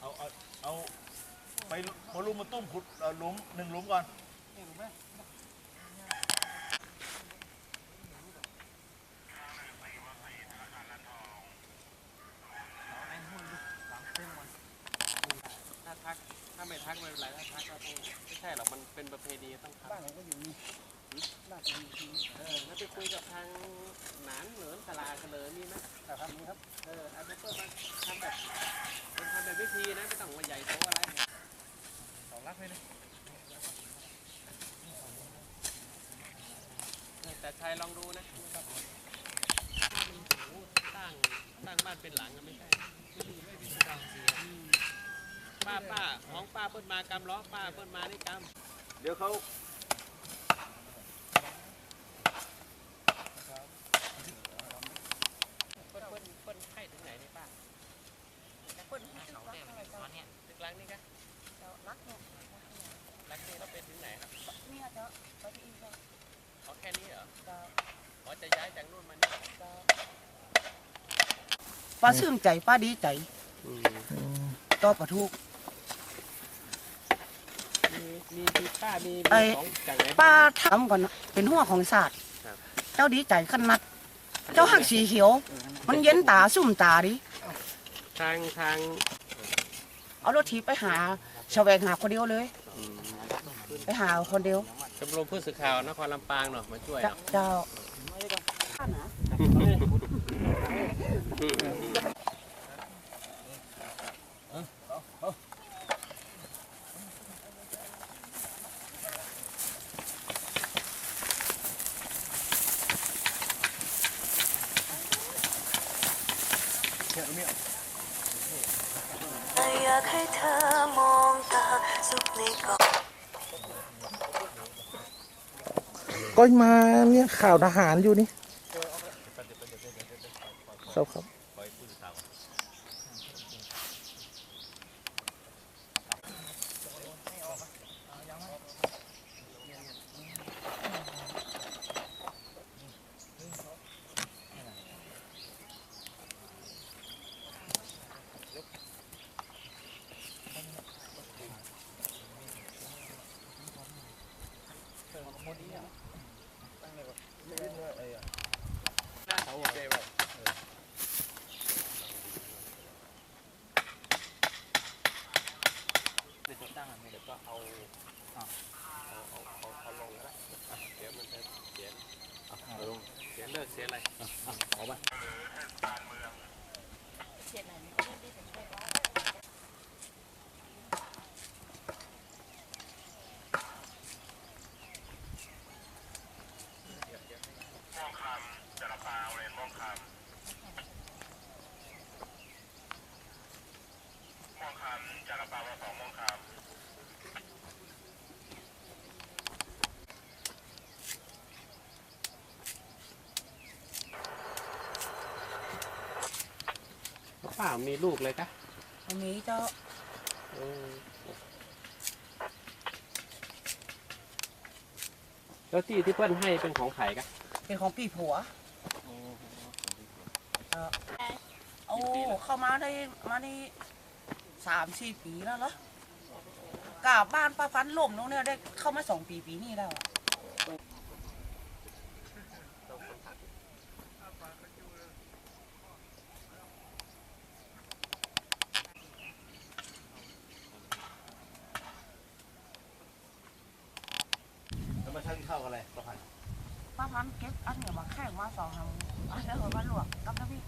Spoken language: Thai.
เอาเอาเอาไปพอลุมมาตุ้มขุดเอาหลุมหนึ่งหลุมก่อนถ้าทัก ถ้าไม่ทักไม่เป็นไรถ้าทักก็ต้องไม่ใช่หรอกมันเป็นประเพณีต้องทำบ้านผมก็อยู่นี่บ้านผมอยู่ที่นี่เออแล้วไปคุยกับทาง หนานเหนินสลากันเลยมีไหมแต่ทำนี้ครับ เออเอาไปเพิ่มาทำแบบเป็นทำแบบวิธีนะไม่ต้องมาใหญ่โตอะไรสองรักเลยนะแต่ชายลองดูนะถ้ามันโอ้โหสร้างสร้างบ้านเป็นหลังอะไม่ใช่ไม่ดีไม่ดีสีป้าป้าของป้าเปิ้นมากำล้อป้าเปิ้นมานี่กำเดี๋ยวเขา เปิ้นเปิ้นเปิ้นให้ถึงไหนนี่ป้า เปิดให้เขาได้ไหมตอนเนี้ย ตึกหลังนี่กะ เจ้ารักเนี่ย หลังนี่เราเป็นถึงไหนครับ เนี่ยเจ้าไปที่อีกเจ้าขอแค่นี้เหรอเจ้าขอจะย้ายจากนู่นมานี่เจ้าป้าชื่นใจป้าดีใจต่อประทุกมีมีมีป้ามีไอ้มีของจากไหนป้าบ้าง ทำก่อนนะเป็นหัวของศาสตร์ครับ เจ้าดีใจขนาดเจ้าหักสีเขียว มันเย็นตาซุ่มตาดิทางทางเอารถถีบไปหาแสวงหาคนเดียวเลย ไปหาคนเดียว ชมรมผู้สื่อข่าวนครลำปางเนาะมาช่วยเจ้าเนาะเจ้าอยากให้เธอมองตาสุขในกอด ก็มาเนี่ยข่าวทหารอยู่นี่ครับครับ ปล่อยผู้สื่อข่าว หน้าเขาโอเคแบบ เดี๋ยวจะ ตั้งอันนี้เดี๋ยวก็เอาเอาเอาเอาเอาลงแล้วเดี๋ยวมันจะเสียเอาลงเสียเลิกเสียอะไรเอาไปเสียไหนไม่ได้ได้แต่ช่วยว่า ป้ามีลูกเลยกะอันนี้เจ้าเออแล้วที่ที่เพื่อนให้เป็นของไผ่กะเป็นของปีผัวเจ้าโอ้เข้ามาได้มาได้สามสี่ปีแล้วเหรอกาบบ้านป้าพันธุ์ล่มตรงเนี้ยได้เข้ามาสองปีปีนี้แล้วอะ แล้วมาทานข้าวอะไรประพันธ์ ป้าพันเก็บอันเหนียมาแข่งมาสองทำอันเดียวมาลวกกับน้ำพริก